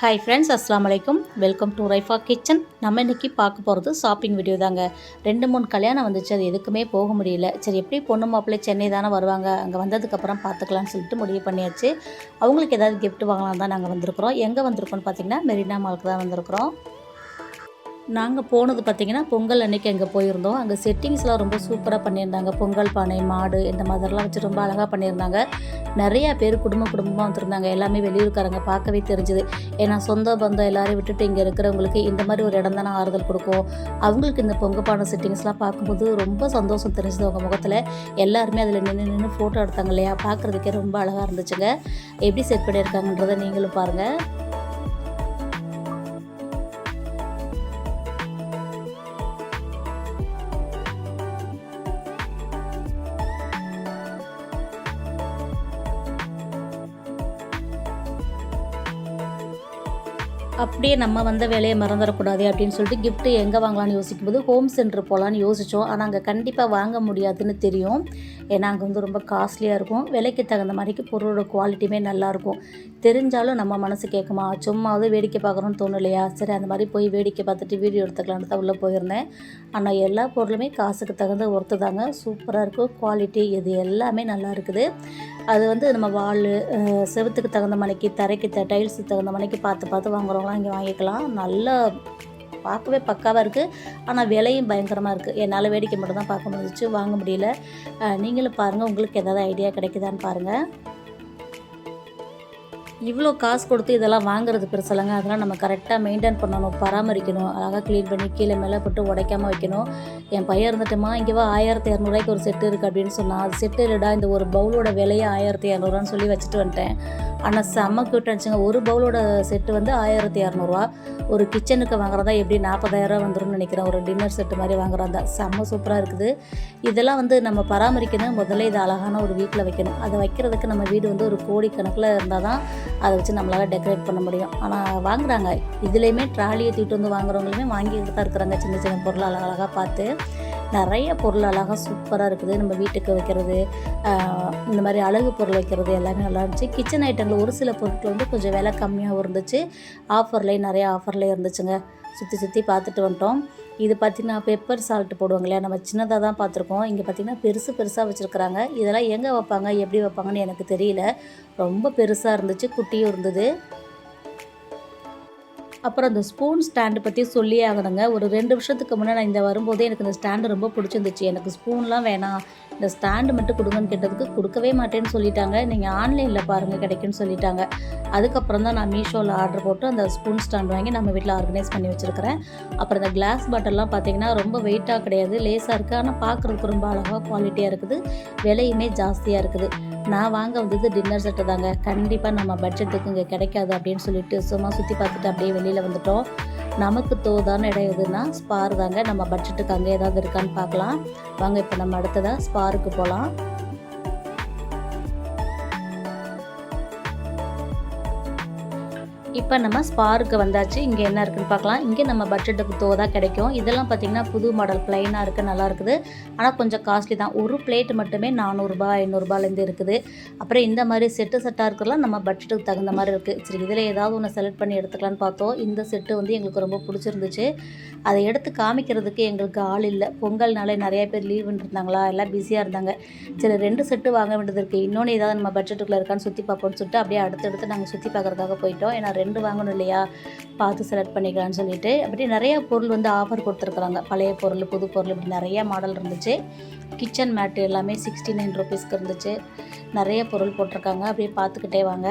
Hi friends அஸ்லாம் வலைக்கும் welcome to Raifa kitchen நம்ம இன்னைக்கு பார்க்க போகிறது ஷாப்பிங் வீடியோ தாங்க. ரெண்டு மூணு கல்யாணம் வந்துச்சு அது எதுக்குமே போக முடியல. சரி எப்படி பொண்ணு மாப்பிள்ளை சென்னை தானே வருவாங்க அங்கே வந்ததுக்கப்புறம் பார்த்துக்கலாம்னு சொல்லிட்டு முடிவு பண்ணியாச்சு. அவங்களுக்கு ஏதாவது கிஃப்ட் வாங்கலாம் தான் நாங்கள் வந்திருக்கிறோம். எங்கே வந்திருக்கோம்னு பார்த்தீங்கன்னா மெரினா மாலுக்கு தான் வந்திருக்கிறோம். நாங்கள் போனது பார்த்திங்கன்னா பொங்கல் அன்றைக்கி அங்கே போயிருந்தோம். அங்கே செட்டிங்ஸ்லாம் ரொம்ப சூப்பராக பண்ணியிருந்தாங்க. பொங்கல் பானை மாடு இந்த மாதிரிலாம் வச்சு ரொம்ப அழகாக பண்ணியிருந்தாங்க. நிறையா பேர் குடும்ப குடும்பமாக வந்திருந்தாங்க. எல்லாமே வெளியூர்காரங்க பார்க்கவே தெரிஞ்சுது. ஏன்னா சொந்த பந்தம் எல்லாரையும் விட்டுட்டு இங்கே இருக்கிறவங்களுக்கு இந்த மாதிரி ஒரு இடம் தானே ஆறுதல் கொடுக்கும். அவங்களுக்கு இந்த பொங்க பானை செட்டிங்ஸ்லாம் பார்க்கும்போது ரொம்ப சந்தோஷம் தெரிஞ்சுது அவங்க முகத்தில். எல்லாருமே அதில் நின்று நின்று ஃபோட்டோ எடுத்தாங்க இல்லையா? பார்க்குறதுக்கே ரொம்ப அழகாக இருந்துச்சுங்க. எப்படி செட் பண்ணியிருக்காங்கன்றதை நீங்களும் பாருங்கள் அப்படியே நம்ம வந்த வேலையை மறந்துடக்கூடாது அப்படின்னு சொல்லிட்டு கிஃப்ட்டு எங்கே வாங்கலாம்னு யோசிக்கும்போது ஹோம் சென்டர் போகலான்னு யோசித்தோம் ஆனால் அங்கே கண்டிப்பாக வாங்க முடியாதுன்னு தெரியும். ஏன்னா அங்கே வந்து ரொம்ப காஸ்ட்லியாக இருக்கும். விலைக்கு தகுந்த மாதிரிக்கு பொருளோட குவாலிட்டியுமே நல்லாயிருக்கும் தெரிஞ்சாலும் நம்ம மனசு கேட்குமா சும்மாவது வேடிக்கை பார்க்குறோன்னு இல்லையா சரி அந்த மாதிரி போய் வேடிக்கை பார்த்துட்டு வீடியோ எடுத்துக்கலான்னு தான் உள்ளே போயிருந்தேன். ஆனால் எல்லா பொருளுமே காசுக்கு தகுந்த ஒர்த்து தாங்க. சூப்பராக இருக்கும் குவாலிட்டி இது எல்லாமே நல்லா இருக்குது. அது வந்து நம்ம வால் செவுத்துக்கு தகுந்த மணிக்கு தரைக்கு த டைல்ஸுக்கு தகுந்த மணிக்கு பார்த்து பார்த்து வாங்குறவங்களாம் இங்கே வாங்கிக்கலாம். நல்லா பார்க்கவே பக்காவாக இருக்குது ஆனால் விலையும் பயங்கரமாக இருக்குது என்னால் வேடிக்கை மட்டும் தான் பார்க்க முடிஞ்சிச்சு. வாங்க முடியல. நீங்களும் பாருங்கள் உங்களுக்கு ஏதாவது ஐடியா கிடைக்குதான்னு பாருங்கள் இவ்வளோ காசு கொடுத்து இதெல்லாம் வாங்குறது பெருசலங்க அதெல்லாம் நம்ம கரெக்டாக மெயின்டைன் பண்ணணும் பராமரிக்கணும் அழகாக க்ளீன் பண்ணி கீழே மேலே போட்டு உடைக்காமல் வைக்கணும். என் பையன் இருந்துட்டுமா இங்கேவா ஆயிரத்தி இரநூறுவாய்க்கு ஒரு செட்டு இருக்குது அப்படின்னு சொன்னான். அது செட்டு இல்லைடா இந்த ஒரு பவுலோட விலையே ஆயிரத்தி இரநூறுவான்னு சொல்லி வச்சுட்டு வந்துட்டேன். ஆனால் செம்ம கிட்ட இருந்துச்சுங்க. ஒரு பவுலோட செட்டு வந்து ஆயிரத்தி இரநூறுவா ஒரு கிச்சனுக்கு வாங்குறதா எப்படி நாற்பதாயிரரூவா வந்துரும்னு நினைக்கிறேன். ஒரு டின்னர் செட்டு மாதிரி வாங்குறதா. செம்ம சூப்பராக இருக்குது. இதெல்லாம் வந்து நம்ம பராமரிக்கணும். முதல்ல இது அழகான ஒரு வீட்டில் வைக்கணும். அதை வைக்கிறதுக்கு நம்ம வீடு வந்து ஒரு கோடி கணக்கில் இருந்தால் தான் அதை வச்சு நம்மளால் டெக்கரேட் பண்ண முடியும். ஆனால் வாங்குறாங்க. இதுலேயுமே ட்ராலியை தூக்கிட்டு வந்து வாங்குறவங்களுமே வாங்கிட்டு தான் இருக்கிறாங்க. சின்ன சின்ன பொருள் அழகழகாக பார்த்து. நிறைய பொருள் அழகாக சூப்பராக இருக்குது. நம்ம வீட்டுக்கு வைக்கிறது இந்த மாதிரி அழகு பொருள் வைக்கிறது எல்லாமே நல்லா இருந்துச்சு. கிச்சன் ஐட்டங்கள் ஒரு சில பொருட்கள் வந்து கொஞ்சம் விலை கம்மியாகவும் இருந்துச்சு. ஆஃபர்லேயும் நிறைய ஆஃபர்லேயே இருந்துச்சுங்க. சுற்றி சுற்றி பார்த்துட்டு வந்துட்டோம். இது பார்த்திங்கன்னா பெப்பர் சால்ட் போடுவாங்க இல்லையா? நம்ம சின்னதாக தான் பார்த்துருக்கோம். இங்கே பார்த்திங்கன்னா பெருசு பெருசாக வச்சுருக்குறாங்க. இதெல்லாம் எங்கே வைப்பாங்க? எப்படி வைப்பாங்கன்னு எனக்கு தெரியல. ரொம்ப பெருசாக இருந்துச்சு குட்டியும் இருந்தது. அப்புறம் அந்த ஸ்பூன் ஸ்டாண்டு பற்றி சொல்லியே ஆகணுங்க. ஒரு ரெண்டு வருஷத்துக்கு முன்னே நான் இந்த வரும்போதே எனக்கு இந்த ஸ்டாண்டு ரொம்ப பிடிச்சிருந்துச்சு. எனக்கு ஸ்பூன்லாம் வேணாம். இந்த ஸ்டாண்டு மட்டும் கொடுங்கன்னு கேட்டதுக்கு கொடுக்கவே மாட்டேன்னு சொல்லிட்டாங்க. நீங்கள் ஆன்லைனில் பாருங்கள் கிடைக்குன்னு சொல்லிட்டாங்க. அதுக்கப்புறம் தான் நான் மீஷோவில் ஆர்டர் போட்டு அந்த ஸ்பூன் ஸ்டாண்ட் வாங்கி நம்ம வீட்டில் ஆர்கனைஸ் பண்ணி வச்சுருக்கிறேன். அப்புறம் இந்த கிளாஸ் பாட்டில்லாம் பார்த்தீங்கன்னா ரொம்ப வெயிட்டாக கிடையாது. லேஸாக இருக்குது ஆனால் பார்க்குறதுக்கு ரொம்ப அழகாக குவாலிட்டியாக இருக்குது. விலையுமே ஜாஸ்தியாக இருக்குது. நான் வாங்க வந்தது டின்னர் செட்டு தாங்க. கண்டிப்பாக நம்ம பட்ஜெட்டுக்கு இங்கே கிடைக்காது அப்படின்னு சொல்லிட்டு சும்மா சுற்றி பார்த்துட்டு அப்படியே வெளியில் வந்துட்டோம். நமக்கு தோதான இடம் எதுனா ஸ்பார் தாங்க. நம்ம பட்ஜெட்டுக்கு அங்கே ஏதாவது இருக்கான்னு பார்க்கலாம். வாங்க இப்போ நம்ம அடுத்ததாக ஸ்பாருக்கு போகலாம் இப்போ நம்ம ஸ்பாருக்கு வந்தாச்சு. இங்கே என்ன இருக்குன்னு பார்க்கலாம். இங்கே நம்ம பட்ஜெட்டுக்கு தோதாக கிடைக்கும். இதெல்லாம் பார்த்தீங்கன்னா புது மாடல் ப்ளைனாக இருக்குது நல்லா இருக்குது. ஆனால் கொஞ்சம் காஸ்ட்லி தான். ஒரு பிளேட் மட்டுமே நானூறுரூபா ஐநூறுரூபாலேருந்து இருக்குது. அப்புறம் இந்த மாதிரி செட்டு செட்டாக இருக்கிறலாம் நம்ம பட்ஜெட்டுக்கு தகுந்த மாதிரி இருக்குது சரி இதில் ஏதாவது ஒன்று செலக்ட் பண்ணி எடுத்துக்கலான்னு பார்த்தோம். இந்த செட்டு வந்து எங்களுக்கு ரொம்ப பிடிச்சிருந்துச்சு. அதை எடுத்து காமிக்கிறதுக்கு எங்களுக்கு ஆள் இல்லை. பொங்கல்னாலே நிறைய பேர் லீவுன்னு இருந்தாங்களா எல்லாம் பிஸியாக இருந்தாங்க. சரி ரெண்டு செட்டு வாங்க வேண்டியது இருக்குது இன்னொன்று ஏதாவது நம்ம பட்ஜெட்டுக்குள்ளே இருக்கான்னு சுற்றி பார்ப்போம்னு சொல்லிட்டு அப்படியே அடுத்தடுத்து நாங்கள் சுற்றி பார்க்குறதுக்காக போயிட்டோம். ஏன்னா ரெண்டு வாங்கணும் இல்லையா? பார்த்து செலக்ட் பண்ணிக்கலாம்னு சொல்லிட்டு. அப்படி நிறைய பொருள் வந்து ஆஃபர் கொடுத்துருக்குறாங்க. பழைய பொருள் புது பொருள் இப்படி நிறைய மாடல் இருந்துச்சு. கிச்சன் மேட்டு எல்லாமே சிக்ஸ்டி நைன் ருபீஸ்க்கு இருந்துச்சு. நிறைய பொருள் போட்டிருக்காங்க. அப்படியே பார்த்துக்கிட்டே வாங்க.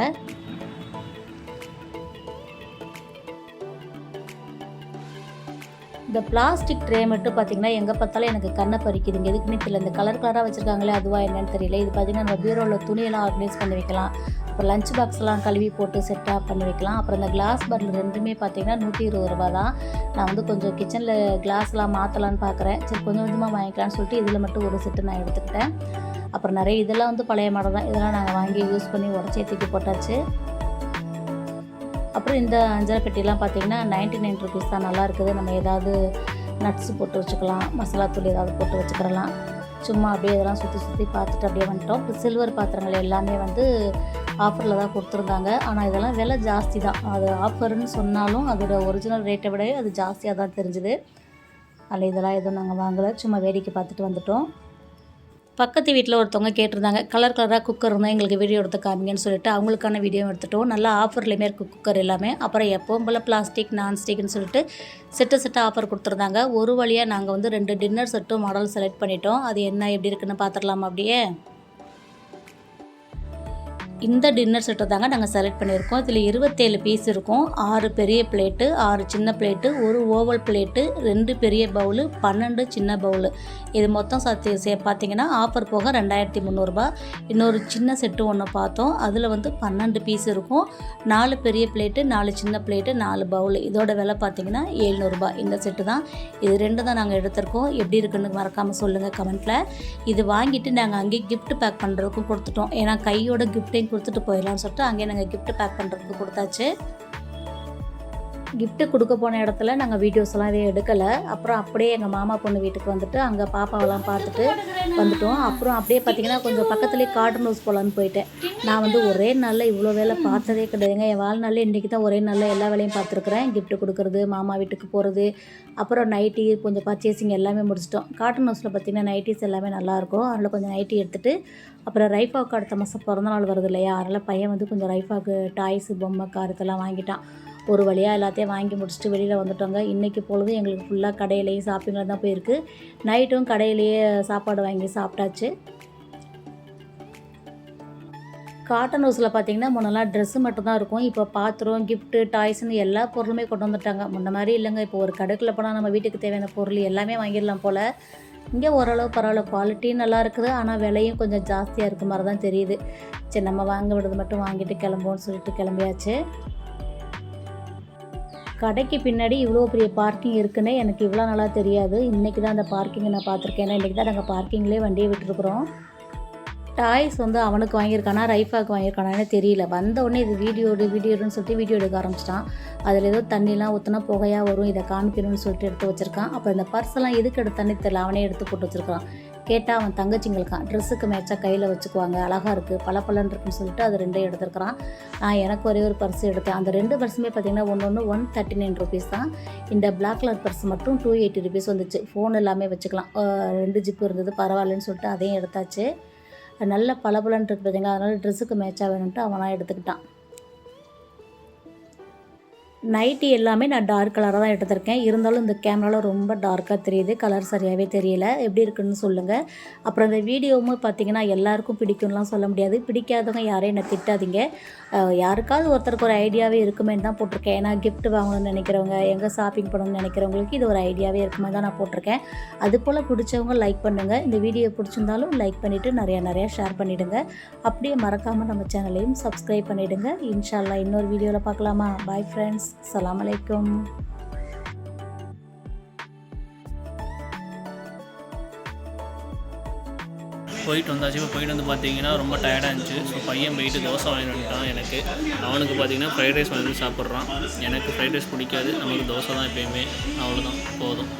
இந்த பிளாஸ்டிக் ட்ரே மட்டும் பார்த்தீங்கன்னா எங்கே பார்த்தாலும் எனக்கு கண்ணை பறிக்குதுங்க. எதுக்குன்னு தெரியல. இந்த கலர் கலராக வச்சுருக்காங்களே அதுவா என்னன்னு தெரியல. இது பார்த்தீங்கன்னா நம்ம பீரோவில் துணியெல்லாம் ஆர்கனைஸ் பண்ணி வைக்கலாம். அப்புறம் லஞ்ச் பாக்ஸ்லாம் கழுவி போட்டு செட்டாக பண்ணி வைக்கலாம். அப்புறம் இந்த கிளாஸ் பாட்டில் ரெண்டுமே பார்த்தீங்கன்னா நூற்றி இருபது ரூபா தான் நான் வந்து கொஞ்சம் கிச்சனில் கிளாஸ்லாம் மாற்றலான்னு பார்க்குறேன் சரி கொஞ்சம் கொஞ்சமாக வாங்கிக்கலாம்னு சொல்லிட்டு இதில் மட்டும் ஒரு செட்டு நான் எடுத்துக்கிட்டேன். அப்புறம் நிறைய இதெல்லாம் வந்து பழைய மாடல் தான். இதெல்லாம் நாங்கள் வாங்கி யூஸ் பண்ணி உடச்சி தூக்கி போட்டாச்சு. அப்புறம் இந்த அஞ்சரை பெட்டிலாம் பார்த்தீங்கன்னா நைன்ட்டி நைன் ருபீஸ் தான். நல்லா இருக்குது. நம்ம ஏதாவது நட்ஸ் போட்டு வச்சுக்கலாம். மசாலா தூள் ஏதாவது போட்டு வச்சுக்கிறலாம். சும்மா அப்படியே இதெல்லாம் சுற்றி சுற்றி பார்த்துட்டு அப்படியே வந்துட்டோம். இப்போ சில்வர் பாத்திரங்கள் எல்லாமே வந்து ஆஃபரில் தான் கொடுத்துருந்தாங்க. ஆனால் இதெல்லாம் விலை ஜாஸ்தி தான். அது ஆஃபர்னு சொன்னாலும் அதோட ஒரிஜினல் ரேட்டை விட அது ஜாஸ்தியாக தான் தெரிஞ்சுது. அதில் இதெல்லாம் எதுவும் நாங்கள் வாங்கலை. சும்மா வேடிக்கை பார்த்துட்டு வந்துட்டோம். பக்கத்து வீட்டில் ஒருத்தவங்க கேட்டிருந்தாங்க கலர் கலராக குக்கர் இருந்தால் எங்களுக்கு வீடியோ எடுத்து காமிங்கன்னு சொல்லிட்டு அவங்களுக்கான வீடியோ எடுத்துட்டோம். நல்லா ஆஃபர்லேயுமே இருக்குது குக்கர் எல்லாமே. அப்புறம் எப்போவும் போல் பிளாஸ்டிக் நான்ஸ்டிக்னு சொல்லிட்டு செட்டு செட்டு ஆஃபர் கொடுத்துருந்தாங்க. ஒரு வழியாக நாங்கள் வந்து ரெண்டு டின்னர் செட்டும் மாடல் செலக்ட் பண்ணிட்டோம். அது என்ன எப்படி இருக்குன்னு பார்த்துடலாமா அப்படியே? இந்த டின்னர் செட்டை தாங்க நாங்கள் செலக்ட் பண்ணியிருக்கோம். இதில் இருபத்தேழு பீஸ் இருக்கும். ஆறு பெரிய பிளேட்டு ஆறு சின்ன பிளேட்டு ஒரு ஓவல் பிளேட்டு ரெண்டு பெரிய பவுலு பன்னெண்டு சின்ன பவுலு இது மொத்தம் சத்தி சே பார்த்தீங்கன்னா ஆஃபர் போக ரெண்டாயிரத்தி முந்நூறுரூபா இன்னொரு சின்ன செட்டு ஒன்று பார்த்தோம். அதில் வந்து பன்னெண்டு பீஸ் இருக்கும். நாலு பெரிய பிளேட்டு நாலு சின்ன பிளேட்டு நாலு பவுலு இதோட விலை பார்த்தீங்கன்னா ஏழ்நூறுபா இந்த செட்டு தான். இது ரெண்டு தான் நாங்கள் எடுத்திருக்கோம். எப்படி இருக்குன்னு மறக்காமல் சொல்லுங்கள் கமெண்ட்டில் இது வாங்கிட்டு நாங்கள் அங்கேயே கிஃப்ட் பேக் பண்ணுறதுக்கும் கொடுத்துட்டோம். ஏன்னா கையோட கிஃப்ட்டையும் கொடுத்துட்டு போயிடலாம்னு சொல்லிட்டு அங்கேயே நாங்கள் கிஃப்ட் பேக் பண்ணுறதுக்கு கொடுத்தாச்சு. கிஃப்ட்டு கொடுக்க போன இடத்துல நாங்கள் வீடியோஸ் எல்லாம் எதுவும் எடுக்கலை. அப்புறம் அப்படியே எங்கள் மாமா பொண்ணு வீட்டுக்கு வந்துட்டு அங்கே பாப்பாவெல்லாம் பார்த்துட்டு வந்துட்டோம். அப்புறம் அப்படியே பார்த்தீங்கன்னா கொஞ்சம் பக்கத்துலேயே காட்டன் ஹவுஸ் போகலான்னு போயிட்டேன். நான் வந்து ஒரே நாளில் இவ்வளோ வேலை பார்த்ததே கிடையாதுங்க. என் வாழ்நாளில் இன்றைக்கி தான் ஒரே நாளில் எல்லா வேலையும் பார்த்துருக்குறேன். கிஃப்ட்டு கொடுக்குறது மாமா வீட்டுக்கு போகிறது அப்புறம் நைட்டி கொஞ்சம் பர்ச்சேசிங் எல்லாமே முடிச்சிட்டோம். காட்டன் ஹவுஸில் பார்த்தீங்கன்னா நைட்டிஸ் எல்லாமே நல்லாயிருக்கும் அதில் கொஞ்சம் நைட்டி எடுத்துகிட்டு அப்புறம் ரைஃபாவுக்கு அடுத்த மாதம் பிறந்தநாள் வருது இல்லையா? அதனால் பையன் வந்து கொஞ்சம் ரைஃபாவுக்கு டாய்ஸு பொம்மை கார் இதெல்லாம் வாங்கிட்டான். ஒரு வழியாக எல்லாத்தையும் வாங்கி முடிச்சுட்டு வெளியில் வந்துட்டோங்க. இன்றைக்கி பொழுது எங்களுக்கு ஃபுல்லாக கடையிலேயும் ஷாப்பிங்கில் தான் போயிருக்கு. நைட்டும் கடையிலேயே சாப்பாடு வாங்கி சாப்பிட்டாச்சு. காட்டன் ஹவுஸில் பார்த்தீங்கன்னா முன்னெல்லாம் ட்ரெஸ்ஸு மட்டும்தான் இருக்கும். இப்போ பாத்திரம் கிஃப்ட்டு டாய்ஸ்னு எல்லா பொருளுமே கொண்டு வந்துட்டாங்க. முன்ன மாதிரி இல்லைங்க. இப்போ ஒரு கடுக்கில் போனால் நம்ம வீட்டுக்கு தேவையான பொருள் எல்லாமே வாங்கிடலாம் போல். இங்கே ஓரளவு பரவாயில்ல. குவாலிட்டி நல்லா இருக்குது. ஆனால் விலையும் கொஞ்சம் ஜாஸ்தியாக இருக்க மாதிரி தான் தெரியுது. சரி நம்ம வாங்க விடுறது மட்டும் வாங்கிட்டு கிளம்புவோம்னு சொல்லிட்டு கிளம்பியாச்சு. கடைக்கு பின்னாடி இவ்வளோ பெரிய பார்க்கிங் இருக்குன்னே எனக்கு இவ்வளோ நல்லா தெரியாது. இன்றைக்கி தான் அந்த பார்க்கிங்கை நான் பார்த்துருக்கேன். ஏன்னா இன்றைக்கி தான் நாங்கள் பார்க்கிங்லேயே வண்டியை விட்டுருக்குறோம். டாய்ஸ் வந்து அவனுக்கு வாங்கியிருக்கானா ரைஃபாவுக்கு வாங்கியிருக்கானான்னு தெரியல. வந்த உடனே இது வீடியோடு வீடியோடுன்னு சொல்லிட்டு வீடியோ எடுக்க ஆரம்பிச்சிட்டான். அதில் ஏதோ தண்ணிலாம் ஊற்றினா புகையாக வரும். இதை காமிக்கணும்னு சொல்லிட்டு எடுத்து வச்சுருக்கான். அப்போ இந்த பர்ஸெல்லாம் எதுக்கு எடுத்தானே தெரியல. அவனே எடுத்து போட்டு வச்சுருக்கான். கேட்டால் அவன் தங்கச்சிங்களுக்கான் ட்ரெஸ்ஸுக்கு மேட்சாக கையில் வச்சுக்குவாங்க. அழகாக இருக்குது பல பலன் இருக்குன்னு சொல்லிட்டு அது ரெண்டையும் எடுத்துருக்கிறான். நான் எனக்கு ஒரே ஒரு பர்ஸ் எடுத்தேன். அந்த ரெண்டு பர்ஸுமே பார்த்தீங்கன்னா ஒன்று ஒன்று ஒன் தேர்ட்டி நைன் ருபீஸ் தான். இந்த பிளாக் கலர் பர்ஸ் மட்டும் டூ எயிட்டி ருபீஸ் வந்துச்சு. ஃபோன் எல்லாமே வச்சுக்கலாம். ரெண்டு ஜிப்பு இருந்தது. பரவாயில்லன்னு சொல்லிட்டு அதையும் எடுத்தாச்சு. நல்ல பளபளன்னு இருக்குது பார்த்தீங்களா அதனால் ட்ரெஸ்ஸுக்கு மேட்சாக வேணும்ட்டு அவனாக எடுத்துக்கிட்டான். நைட்டி எல்லாமே நான் டார்க் கலராக தான் எடுத்திருக்கேன். இருந்தாலும் இந்த கேமராவில் ரொம்ப டார்க்காக தெரியுது. கலர் சரியாகவே தெரியல. எப்படி இருக்குன்னு சொல்லுங்கள் அப்புறம் இந்த வீடியோவும் பார்த்தீங்கன்னா எல்லாருக்கும் பிடிக்கும்லாம் சொல்ல முடியாது. பிடிக்காதவங்க யாரையும் என்ன திட்டாதீங்க. யாருக்காவது ஒருத்தருக்கு ஒரு ஐடியாவே இருக்குமேன்னு தான் போட்டிருக்கேன். ஏன்னா கிஃப்ட் வாங்கணும்னு நினைக்கிறவங்க எங்கே ஷாப்பிங் பண்ணணும்னு நினைக்கிறவங்களுக்கு இது ஒரு ஐடியாவே இருக்குமே தான் நான் போட்டிருக்கேன். அது போல் பிடிச்சவங்க லைக் பண்ணுங்கள் இந்த வீடியோ பிடிச்சிருந்தாலும் லைக் பண்ணிவிட்டு நிறையா நிறையா ஷேர் பண்ணிவிடுங்க அப்படியே மறக்காமல் நம்ம சேனலையும் சப்ஸ்கிரைப் பண்ணிவிடுங்க இன்ஷால்லா இன்னொரு வீடியோவில் பார்க்கலாமா? பாய் ஃப்ரெண்ட்ஸ் அஸ்ஸலாமு அலைக்கும் போயிட்டு வந்தாச்சு. இப்போ போயிட்டு வந்து பார்த்தீங்கன்னா ரொம்ப டயர்டாக இருந்துச்சு. ஸோ பையன் போயிட்டு தோசை வாங்கிட்டு வந்துட்டான் எனக்கு. அவனுக்கு பார்த்தீங்கன்னா ஃப்ரைட் ரைஸ் வாங்கி சாப்பிட்றான். எனக்கு ஃப்ரைட் ரைஸ் பிடிக்காது. நமக்கு தோசை தான் எப்பயுமே. அவ்வளோதான் போதும்.